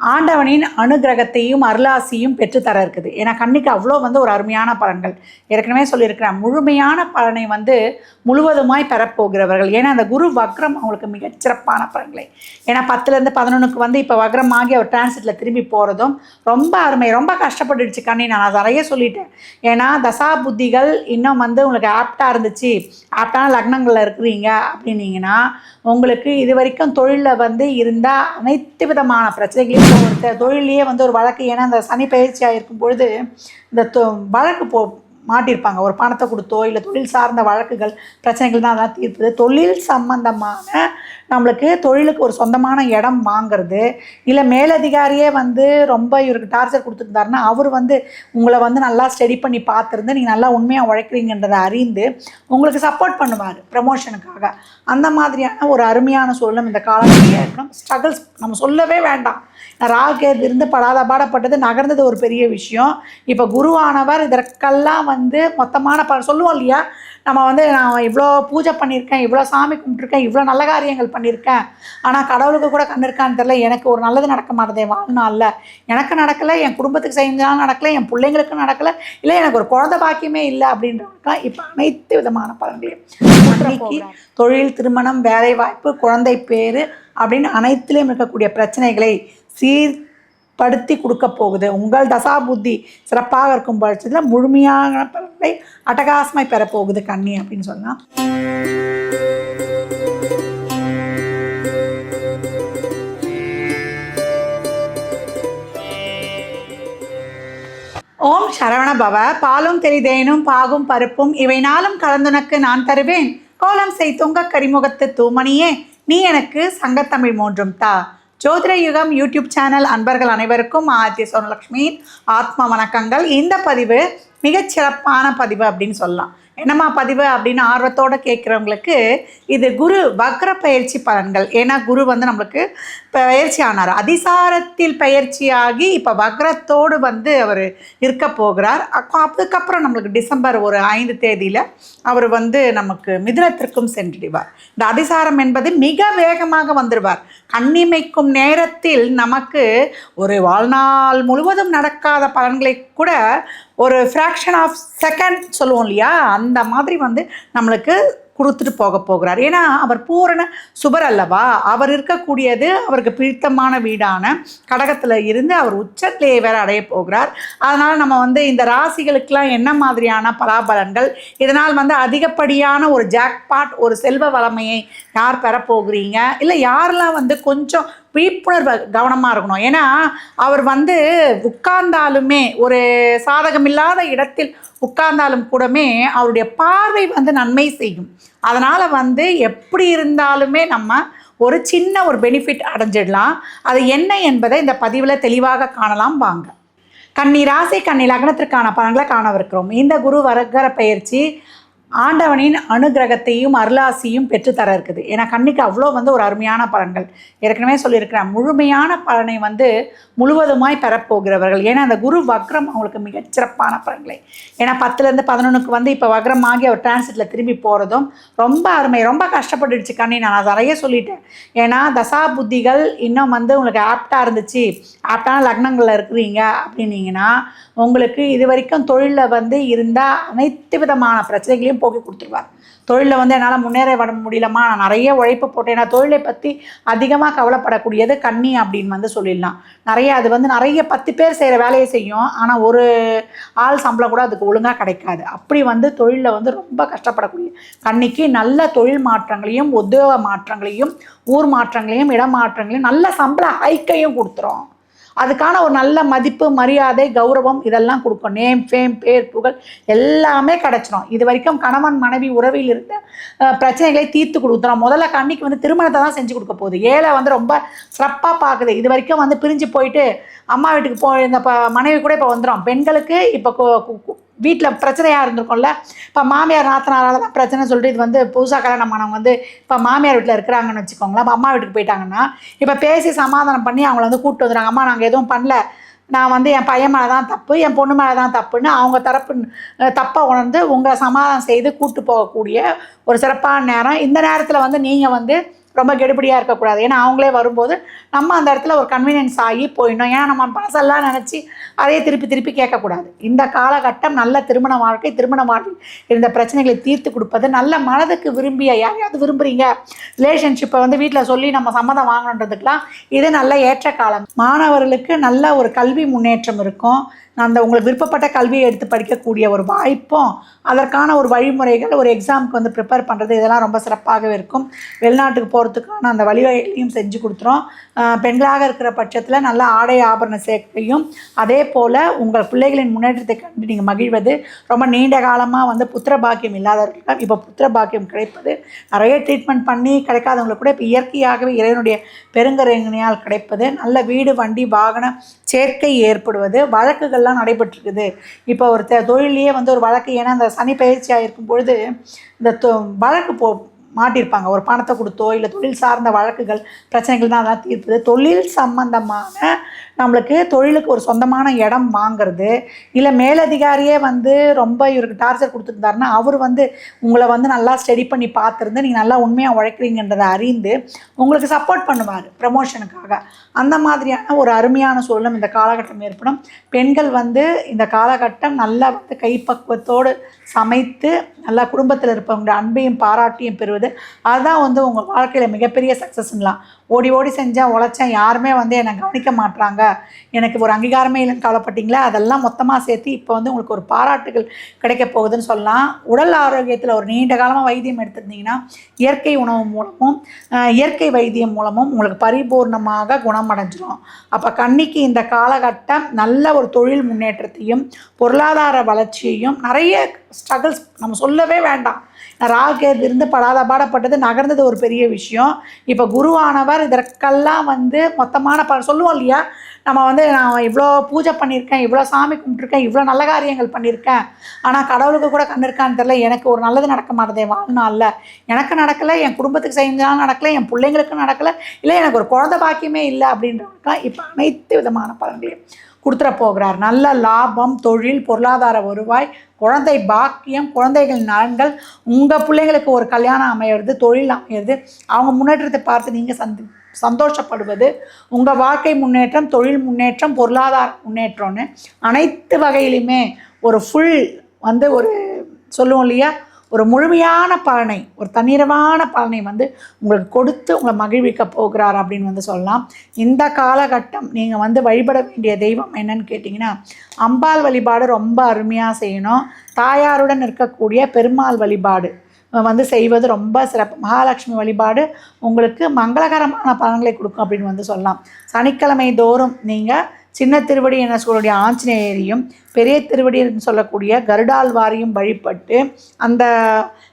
ஆண்டவனின் அனுகிரகத்தையும் அருளாசியும் பெற்றுத்தர இருக்குது. ஏன்னா கண்ணிக்கு அவ்வளோ வந்து ஒரு அருமையான பலன்கள். ஏற்கனவே சொல்லியிருக்கிறேன் முழுமையான பலனை வந்து முழுவதுமாய் பெறப்போகிறவர்கள். ஏன்னா அந்த குரு வக்ரம் அவங்களுக்கு மிகச்சிறப்பான பலன்களை. ஏன்னா பத்துலேருந்து பதினொன்றுக்கு வந்து இப்போ வக்ரம் ஆகி அவர் டிரான்சிட்டில் திரும்பி போகிறதும் ரொம்ப அருமை. ரொம்ப கஷ்டப்பட்டுடுச்சு கண்ணி. நான் அதை நிறைய சொல்லிட்டேன். ஏன்னா தசா புத்திகள் இன்னும் வந்து உங்களுக்கு ஆப்டாக இருந்துச்சு. ஆப்டான லக்னங்களில் இருக்கிறீங்க அப்படின்னீங்கன்னா உங்களுக்கு இது வரைக்கும் தொழிலில் வந்து இருந்தால் அனைத்து விதமான பிரச்சனைகளையும் ஒரு தொழிலையே வந்து ஒரு வழக்கு. ஏன்னா அந்த சனி பயிற்சியாக இருக்கும் பொழுது இந்த தொ- வழக்கு போ மாட்டியிருப்பாங்க. ஒரு பணத்தை கொடுத்தோ இல்லை தொழில் சார்ந்த வழக்குகள் பிரச்சனைகள் தான் அதெல்லாம் தீர்ப்புது. தொழில் சம்பந்தமான நம்மளுக்கு தொழிலுக்கு ஒரு சொந்தமான இடம் வாங்குறது. இல்லை மேலதிகாரியே வந்து ரொம்ப இவருக்கு டார்ச்சர் கொடுத்துருந்தாருன்னா அவர் வந்து உங்களை வந்து நல்லா ஸ்டடி பண்ணி பார்த்துருந்து நீங்கள் நல்லா உண்மையாக உழைக்கிறீங்கன்றதை அறிந்து உங்களுக்கு சப்போர்ட் பண்ணுவார் ப்ரமோஷனுக்காக அந்த மாதிரியான ஒரு அருமையான சூழலும் இந்த காலகட்டத்தில் இருக்கணும். ஸ்ட்ரகிள்ஸ் நம்ம சொல்லவே வேண்டாம். ராகேது இருந்து படாத பாடப்பட்டது நகர்ந்தது ஒரு பெரிய விஷயம். இப்போ குருவானவர் இதற்கெல்லாம் வந்து மொத்தமான ப சொல்லுவோம் இல்லையா? நம்ம வந்து நான் இவ்வளோ பூஜை பண்ணியிருக்கேன் இவ்வளோ சாமி கும்பிட்ருக்கேன் இவ்வளோ நல்ல காரியங்கள் பண்ணியிருக்கேன். ஆனால் கடவுளுக்கு கூட கண்ணு இருக்கான்னு தெரில எனக்கு ஒரு நல்லது நடக்க மாட்டேதே வாழ்நாளில். எனக்கு நடக்கலை என் குடும்பத்துக்கு செஞ்சாலும் நடக்கலை என் பிள்ளைங்களுக்கு நடக்கலை இல்லை எனக்கு ஒரு குழந்தை பாக்கியமே இல்லை அப்படின்றவங்களுக்குலாம் இப்போ அனைத்து விதமான பலன்களையும் தொழில் திருமணம் வேலைவாய்ப்பு குழந்தை பேர் அப்படின்னு அனைத்திலும் இருக்கக்கூடிய பிரச்சனைகளை சீர்படுத்தி கொடுக்க போகுது. உங்கள் தசா புத்தி சிறப்பாக இருக்கும் பட்சத்தில் முழுமையான பலன்களை அட்டகாசமாய் பெறப்போகுது கண்ணி அப்படின்னு சொல்லலாம் ஓம் சரவண பவ. பாலும் தெரிதேனும் பாகும் பருப்பும் இவை நாளும் கலந்துனக்கு நான் தருவேன். கோலம் செய் கரிமுகத்து தூமணியே. நீ எனக்கு சங்கத்தமிழ் மூன்றும் தா. ஜோதிட யுகம் யூடியூப் சேனல் அன்பர்கள் அனைவருக்கும் ஆர்த்தி சோனலக்ஷ்மி ஆத்மா வணக்கங்கள். இந்த பதிவு மிகச் சிறப்பான பதிவு அப்படின்னு சொல்லலாம். என்னம்மா பதிவு அப்படின்னு ஆர்வத்தோடு கேட்குறவங்களுக்கு இது குரு வக்ர பயிற்சி பலன்கள். ஏன்னா குரு வந்து நம்மளுக்கு பயிற்சி ஆனார். அதிசாரத்தில் பயிற்சியாகி இப்போ வக்ரத்தோடு வந்து அவர் இருக்க போகிறார். அதுக்கப்புறம் நம்மளுக்கு டிசம்பர் ஒரு ஐந்து தேதியில் அவர் வந்து நமக்கு மிதுனத்திற்கும் சென்றிடுவார். இந்த அதிசாரம் என்பது மிக வேகமாக வந்துடுவார். கண்ணிமைக்கும் நேரத்தில் நமக்கு ஒரு வாழ்நாள் முழுவதும் நடக்காத பலன்களை கூட ஒரு ஃப்ராக்ஷன் ஆஃப் செகண்ட் சொல்லுவோம் இல்லையா? அந்த மாதிரி வந்து நம்மளுக்கு கொடுத்துட்டு போக போகிறார். ஏன்னா அவர் பூரண சுபர் அல்லவா? அவர் இருக்கக்கூடியது அவருக்கு பிடித்தமான வீடான கடகத்தில் இருந்து அவர் உச்சத்திலேயே வேற அடைய போகிறார். அதனால் நம்ம வந்து இந்த ராசிகளுக்கெல்லாம் என்ன மாதிரியான பலாபலன்கள்? இதனால் வந்து அதிகப்படியான ஒரு ஜாக்பாட் ஒரு செல்வ வளமையை யார் பெறப்போகிறீங்க? இல்லை யாரெல்லாம் வந்து கொஞ்சம் விழிப்புணர்வு கவனமாக இருக்கணும்? ஏன்னா அவர் வந்து உட்கார்ந்தாலுமே ஒரு சாதகமில்லாத இடத்தில் உட்கார்ந்தாலும் கூடமே அவருடைய பார்வை வந்து நன்மை செய்யும். அதனால் வந்து எப்படி இருந்தாலுமே நம்ம ஒரு சின்ன ஒரு பெனிஃபிட் அடைஞ்சிடலாம். அது என்ன என்பதை இந்த பதிவில் தெளிவாக காணலாம் வாங்க. கன்னி ராசி கன்னி லக்னத்திற்கான பலன்களை காணவிருக்கிறோம். இந்த குரு வரகர பயிற்சி ஆண்டவனின் அனுகிரகத்தையும் அருளாசியும் பெற்றுத்தர இருக்குது. ஏன்னா கண்ணிக்கு அவ்வளோ வந்து ஒரு அருமையான பலன்கள். ஏற்கனவே சொல்லியிருக்கிறேன் முழுமையான பலனை வந்து முழுவதுமாய் பெறப்போகிறவர்கள். ஏன்னா அந்த குரு வக்ரம் அவங்களுக்கு மிகச்சிறப்பான பலன்களை. ஏன்னா பத்துலேருந்து பதினொன்றுக்கு வந்து இப்போ வக்ரம் ஆகி அவர் டிரான்சிட்டில் திரும்பி போகிறதும் ரொம்ப அருமை. ரொம்ப கஷ்டப்பட்டுடுச்சு கண்ணி. நான் நிறைய சொல்லிட்டேன். ஏன்னா தசா புத்திகள் இன்னும் வந்து உங்களுக்கு ஆப்டாக இருந்துச்சு. ஆப்டான லக்னங்களில் இருக்கிறீங்க அப்படின்னீங்கன்னா உங்களுக்கு இது வரைக்கும் தொழிலில் வந்து இருந்தால் அனைத்து விதமான பிரச்சனைகளையும் போக்கி கொடுத்துருவார். தொழிலில் வந்து என்னால் முன்னேற வர முடியலம்மா நான் நிறைய உழைப்பு போட்டேன். நான் தொழிலை பற்றி அதிகமாக கவலைப்படக்கூடியது கண்ணி அப்படின்னு வந்து சொல்லிடலாம். நிறைய அது வந்து நிறைய பத்து பேர் செய்கிற வேலையை செய்யும். ஆனால் ஒரு ஆள் சம்பளம் கூட அதுக்கு ஒழுங்காக கிடைக்காது. அப்படி வந்து தொழிலில் வந்து ரொம்ப கஷ்டப்படக்கூடிய கண்ணிக்கு நல்ல தொழில் மாற்றங்களையும் உத்தியோக மாற்றங்களையும் ஊர் மாற்றங்களையும் இடம் மாற்றங்களையும் நல்ல சம்பள ஹைக்கையும் கொடுத்துரும். அதுக்கான ஒரு நல்ல மதிப்பு மரியாதை கௌரவம் இதெல்லாம் கொடுக்கும். நேம் ஃபேம் பேர் புகழ் எல்லாமே கிடச்சிரும். இது வரைக்கும் கணவன் மனைவி உறவில் இருந்த பிரச்சனைகளை தீர்த்து கொடுத்துறோம் முதல்ல கண்ணிக்கு வந்து திருமணத்தை தான் செஞ்சு கொடுக்க போகுது. ஏழை வந்து ரொம்ப சிறப்பாக பார்க்குது இது வரைக்கும் வந்து பிரிஞ்சு போயிட்டு அம்மா வீட்டுக்கு போ இந்த ப மனைவி கூட இப்போ வந்துடும் பெண்களுக்கு இப்போ வீட்டில் பிரச்சனையாக இருந்திருக்கும்ல. இப்போ மாமியார் நாத்தனாரால் தான் பிரச்சனை சொல்லிட்டு இது வந்து புதுசாக கல்யாணம் ஆனவங்க வந்து இப்போ மாமியார் வீட்டில் இருக்கிறாங்கன்னு வச்சுக்கோங்களேன். அம்மா வீட்டுக்கு போயிட்டாங்கன்னா இப்போ பேசி சமாதானம் பண்ணி அவங்கள வந்து கூப்பிட்டு வந்துடுறாங்க. அம்மா நாங்கள் எதுவும் பண்ணல. நான் வந்து என் பையன் மேலே தான் தப்பு என் பொண்ணு மேலே தான் தப்புன்னு அவங்க தரப்பு தப்பை உணர்ந்து உங்களை சமாதானம் செய்து கூட்டு போகக்கூடிய ஒரு சிறப்பான நேரம். இந்த நேரத்தில் வந்து நீங்கள் வந்து ரொம்ப கெடுபடியாக இருக்கக்கூடாது. ஏன்னா அவங்களே வரும்போது நம்ம அந்த இடத்துல ஒரு கன்வீனியன்ஸ் ஆகி போயிடணும். ஏன்னா நம்ம பழசெல்லாம் நினச்சி அதே திருப்பி திருப்பி கேட்கக்கூடாது. இந்த காலகட்டம் நல்ல திருமண வாழ்க்கை திருமண வாழ்க்கை இருந்த பிரச்சனைகளை தீர்த்து கொடுப்பது நல்ல மனதுக்கு விரும்பிய யாரையாவது விரும்புகிறீங்க ரிலேஷன்ஷிப்பை வந்து வீட்டில் சொல்லி நம்ம சம்மதம் வாங்கணுன்றதுக்கெலாம் இது நல்ல ஏற்ற காலம். மாணவர்களுக்கு நல்ல ஒரு கல்வி முன்னேற்றம் இருக்கும். அந்த உங்களுக்கு விருப்பப்பட்ட கல்வியை எடுத்து படிக்கக்கூடிய ஒரு வாய்ப்பும் அதற்கான ஒரு வழிமுறைகள் ஒரு எக்ஸாமுக்கு வந்து ப்ரிப்பேர் பண்ணுறது இதெல்லாம் ரொம்ப சிறப்பாகவே இருக்கும். வெளிநாட்டுக்கு போகிறதுக்கான அந்த வழிவகைகளையும் செஞ்சு கொடுத்துரும் பெண்களாக இருக்கிற பட்சத்தில் நல்ல ஆடை ஆபரண சேர்க்கையும் அதே போல் உங்கள் பிள்ளைகளின் முன்னேற்றத்தை கண்டு நீங்கள் மகிழ்வது ரொம்ப நீண்ட காலமாக வந்து புத்திர பாக்கியம் இல்லாதவர்களுக்கு இப்போ புத்திர பாக்கியம் கிடைப்பது. நிறைய ட்ரீட்மெண்ட் பண்ணி கிடைக்காதவங்களுக்கு கூட இப்போ இயற்கையாகவே இறைவனுடைய பெருங்கரங்கனையால் கிடைப்பது. நல்ல வீடு வண்டி வாகன சேர்க்கை ஏற்படுவது. வழக்குகள் எல்லாம் நடைபெற்றிருக்குது. இப்போ ஒரு தொழிலையே வந்து ஒரு வழக்கு ஏன்னா அந்த சனி பயிற்சியாக இருக்கும் பொழுது இந்த தொ- வழக்கு போ மாட்டியிருப்பாங்க ஒரு பணத்தை கொடுத்தோ இல்லை தொழில் சார்ந்த வழக்குகள் பிரச்சனைகள் தான் அதெல்லாம் தீர்ப்புது. தொழில் சம்பந்தமான நம்மளுக்கு தொழிலுக்கு ஒரு சொந்தமான இடம் வாங்குறது. இல்லை மேலதிகாரியே வந்து ரொம்ப இவருக்கு டார்ச்சர் கொடுத்துருந்தாருன்னா அவர் வந்து உங்களை வந்து நல்லா ஸ்டடி பண்ணி பார்த்துருந்து நீங்கள் நல்லா உண்மையாக உழைக்கிறீங்கன்றதை அறிந்து உங்களுக்கு சப்போர்ட் பண்ணுவார் ப்ரமோஷனுக்காக. அந்த மாதிரியான ஒரு அருமையான சூழலும் இந்த காலகட்டம் ஏற்படும். பெண்கள் வந்து இந்த காலகட்டம் நல்லா வந்து கைப்பக்குவத்தோடு சமைத்து நல்லா குடும்பத்தில் இருப்பவங்க அன்பையும் பாராட்டியும் பெறுவது. அதுதான் வந்து உங்கள் வாழ்க்கையில் மிகப்பெரிய சக்ஸஸ்லாம் ஓடி ஓடி செஞ்சேன் உழைச்சேன் யாருமே வந்து என்னை கவனிக்க மாட்றாங்க. எனக்கு ஒரு அங்கீகாரமே இல்லைன்னு கவலைப்பட்டீங்களா? அதெல்லாம் மொத்தமாக சேர்த்து இப்போ வந்து உங்களுக்கு ஒரு பாராட்டுகள் கிடைக்க போகுதுன்னு சொல்லலாம். உடல் ஆரோக்கியத்தில் ஒரு நீண்ட காலமாக வைத்தியம் எடுத்திருந்தீங்கன்னா இயற்கை உணவு மூலமும் இயற்கை வைத்தியம் மூலமும் உங்களுக்கு பரிபூர்ணமாக குணமடைஞ்சிரும். அப்போ கன்னிக்கு இந்த காலகட்டம் நல்ல ஒரு தொழில் முன்னேற்றத்தையும் பொருளாதார வளர்ச்சியையும் நிறைய ஸ்ட்ரகிள்ஸ் நம்ம சொல்லவே வேண்டாம். ராகு இருந்து படாத பாடப்பட்டது நகர்ந்தது ஒரு பெரிய விஷயம். இப்போ குருவானவர் இதற்கெல்லாம் வந்து மொத்தமான ப சொல்லுவோம் இல்லையா? நம்ம வந்து நான் இவ்வளோ பூஜை பண்ணியிருக்கேன் இவ்வளோ சாமி கும்பிட்ருக்கேன் இவ்வளோ நல்ல காரியங்கள் பண்ணியிருக்கேன். ஆனால் கடவுளுக்கு கூட கண்ணு இருக்கான்னு தெரில எனக்கு ஒரு நல்லது நடக்க மாட்டேதே வாழ்நாளில். எனக்கு நடக்கலை என் குடும்பத்துக்கு செஞ்சாலும் நடக்கலை என் பிள்ளைங்களுக்கு நடக்கலை இல்லை எனக்கு ஒரு குழந்த பாக்கியமே இல்லை அப்படின்றவங்களுக்குலாம் இப்போ அனைத்து விதமான பலன்களையும் கொடுத்துட போகிறார். நல்ல லாபம் தொழில் பொருளாதார வருவாய் குழந்தை பாக்கியம் குழந்தைகள் நலன்கள் உங்கள் பிள்ளைங்களுக்கு ஒரு கல்யாணம் அமையிறது தொழில் அமையிறது அவங்க முன்னேற்றத்தை பார்த்து நீங்கள் சந்தி சந்தோஷப்படுவது உங்கள் வாழ்க்கை முன்னேற்றம் தொழில் முன்னேற்றம் பொருளாதார முன்னேற்றம்னு அனைத்து வகையிலுமே ஒரு ஃபுல் வந்து ஒரு சொல்லுவோம் இல்லையா? ஒரு முழுமையான பலனை ஒரு தன்னிறவான பலனை வந்து உங்களுக்கு கொடுத்து உங்களை மகிழ்விக்க போகிறார் அப்படின்னு வந்து சொல்லலாம். இந்த காலகட்டம் நீங்கள் வந்து வழிபட வேண்டிய தெய்வம் என்னன்னு கேட்டிங்கன்னா அம்பாள் வழிபாடு ரொம்ப அருமையாக செய்யணும். தாயாருடன் இருக்கக்கூடிய பெருமாள் வழிபாடு வந்து செய்வது ரொம்ப சிறப்பு. மகாலட்சுமி வழிபாடு உங்களுக்கு மங்களகரமான பலன்களை கொடுக்கும் அப்படின்னு வந்து சொல்லலாம். சனிக்கிழமை தோறும் நீங்கள் சின்ன திருவடி என சொல்லக்கூடிய ஆஞ்சநேயரையும் பெரிய திருவடின்னு சொல்லக்கூடிய கருடாழ்வாரையும் வழிபட்டு அந்த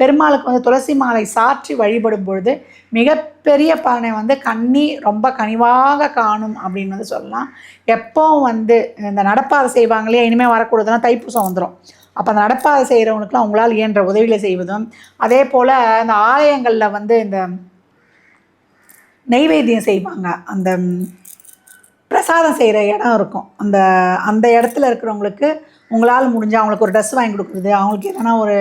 பெருமாளுக்கு வந்து துளசி மாலை சாற்றி வழிபடும் பொழுது மிகப்பெரிய பலனை வந்து கண்ணி ரொம்ப கனிவாக காணும் அப்படின்னு வந்து சொல்லலாம். எப்போவும் வந்து இந்த நடப்பாதை செய்வாங்களே இனிமேல் வரக்கூடாதுன்னா தைப்பூசம் வந்துடும் அப்போ அந்த நடப்பாதை செய்கிறவங்களுக்குலாம் உங்களால் இயன்ற உதவிகளை செய்வதும் அதே போல் இந்த ஆலயங்களில் வந்து இந்த நெய்வேத்தியம் செய்வாங்க. அந்த பிரசாதம் செய்கிற இடம் இருக்கும். அந்த அந்த இடத்துல இருக்கிறவங்களுக்கு உங்களால் முடிஞ்சால் அவங்களுக்கு ஒரு ட்ரெஸ் வாங்கி கொடுக்குறது அவங்களுக்கு எதனா ஒரு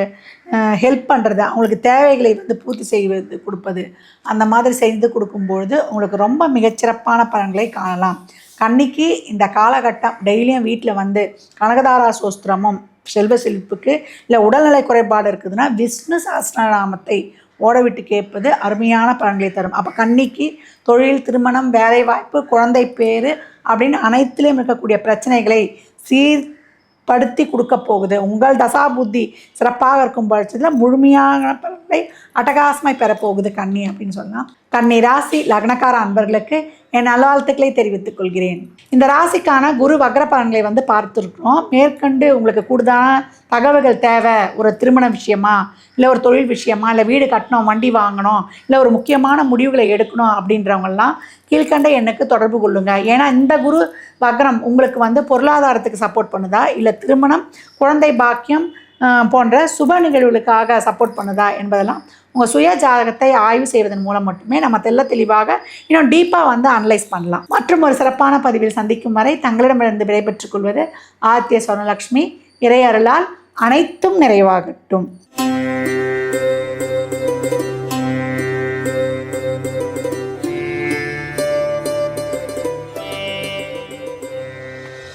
ஹெல்ப் பண்ணுறது அவங்களுக்கு தேவைகளை வந்து பூர்த்தி செய்வது கொடுப்பது அந்த மாதிரி செய்து கொடுக்கும்பொழுது உங்களுக்கு ரொம்ப மிகச்சிறப்பான பலன்களை காணலாம். கன்னிக்கு இந்த காலகட்டம் டெய்லியும் வீட்டில் வந்து கனகதாரா சோஸ்திரமும் செல்வ செழிப்புக்கு இல்லை உடல்நிலை குறைபாடு இருக்குதுன்னா விஷ்ணு சஹஸ்ரநாமத்தை ஓட விட்டு கேட்பது அருமையான பலன்களை தரும். அப்போ கன்னிக்கு தொழில் திருமணம் வேலைவாய்ப்பு குழந்தை பேர் அப்படின்னு அனைத்திலையும் இருக்கக்கூடிய பிரச்சனைகளை சீர்படுத்தி கொடுக்க போகுது. உங்கள் தசா புத்தி சிறப்பாக இருக்கும் பட்சத்தில் முழுமையான பலன்களை அட்டகாசமாய் பெறப்போகுது கன்னி அப்படின்னு சொல்லலாம். கன்னி ராசி லக்னக்கார அன்பர்களுக்கு என் நல்வாழ்த்துக்களை தெரிவித்துக் கொள்கிறேன். இந்த ராசிக்கான குரு வக்ர பலன்களை வந்து பார்த்துருக்குறோம். மேற்கொண்டு உங்களுக்கு கூடுதலான தகவல்கள் தேவை. ஒரு திருமண விஷயமா இல்லை ஒரு தொழில் விஷயமா இல்லை வீடு கட்டணும் வண்டி வாங்கணும் இல்லை ஒரு முக்கியமான முடிவுகளை எடுக்கணும் அப்படின்றவங்கெல்லாம் கீழ்கண்ட எண்ணுக்கு தொடர்பு கொள்ளுங்க. ஏன்னா இந்த குரு வக்ரம் உங்களுக்கு வந்து பொருளாதாரத்துக்கு சப்போர்ட் பண்ணுதா? இல்லை திருமணம் குழந்தை பாக்கியம் போன்ற சுப நிகழ்வுகளுக்காக சப்போர்ட் பண்ணுதா? என்பதெல்லாம் உங்கள் சுய ஜாதகத்தை ஆய்வு செய்வதன் மூலம் மட்டுமே நம்ம தெல்ல தெளிவாக இன்னும் டீப்பாக வந்து அனலைஸ் பண்ணலாம். மற்றும் ஒரு சிறப்பான பதிவில் சந்திக்கும் வரை தங்களிடமிருந்து விடைபெற்றுக் கொள்வது ஆதித்ய சொர்ணலக்ஷ்மி. இறையருளால் அனைத்தும் நிறைவாகட்டும்.